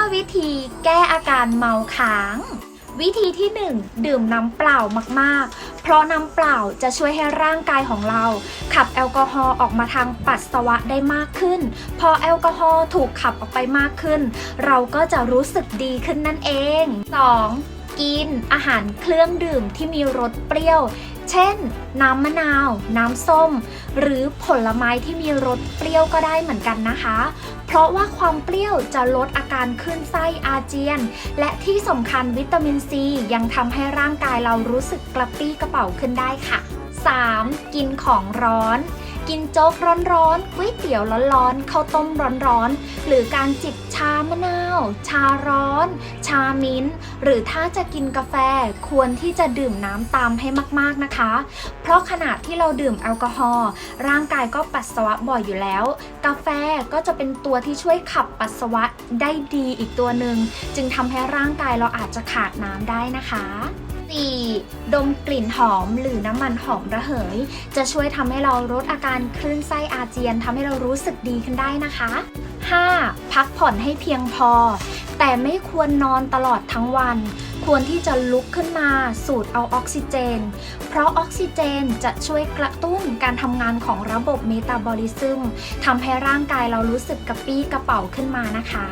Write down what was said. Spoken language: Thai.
5 วิธีแก้อาการเมาค้าง วิธีที่ 1 ดื่มน้ำเปล่ามากๆ เพราะน้ำเปล่าจะช่วยให้ร่างกายของเรา ขับแอลกอฮอล์ออกมาทางปัสสาวะได้มากขึ้น พอแอลกอฮอล์ถูกขับออกไปมากขึ้น เราก็จะรู้สึกดีขึ้นนั่นเอง 2. กิน อาหารเครื่องดื่มที่มีรสเปรี้ยว เช่น น้ำมะนาว น้ำส้ม หรือผลไม้ที่มีรสเปรี้ยวก็ได้เหมือนกันนะคะ เพราะว่าความเปรี้ยวจะลดอาการขึ้นไส้อาเจียน และที่สำคัญวิตามินซียังทำให้ร่างกายเรารู้สึกกระปี้กระเป๋าขึ้นได้ค่ะ 3. กินของร้อน กินโจ๊กร้อนๆก๋วยเตี๋ยวร้อนๆข้าวต้มร้อนๆ หรือการจิบชามะนาว ชาร้อน ชามิ้น หรือถ้าจะกินกาแฟควรที่จะดื่มน้ำตามให้มากๆนะคะ เพราะขณะที่เราดื่มแอลกอฮอล์ร่างกายก็ปัสสาวะบ่อยอยู่แล้ว กาแฟก็จะเป็นตัวที่ช่วยขับปัสสาวะได้ดีอีกตัวหนึ่งจึงทำให้ร่างกายเราอาจจะขาดน้ำได้นะคะ 4. ดมกลิ่นหอมหรือน้ำมันหอมระเหย จะช่วยทำให้เราลดอาการคลื่นไส้อาเจียนทำให้เรารู้สึกดีขึ้นได้นะคะ 5. พักผ่อนให้เพียงพอ แต่ไม่ควรนอนตลอดทั้งวัน ควรที่จะลุกขึ้นมาสูดเอาออกซิเจน เพราะออกซิเจนจะช่วยกระตุ้นการทำงานของระบบเมตาบอลิซึมทำให้ร่างกายเรารู้สึกกระปี้กระเป๋าขึ้นมานะคะ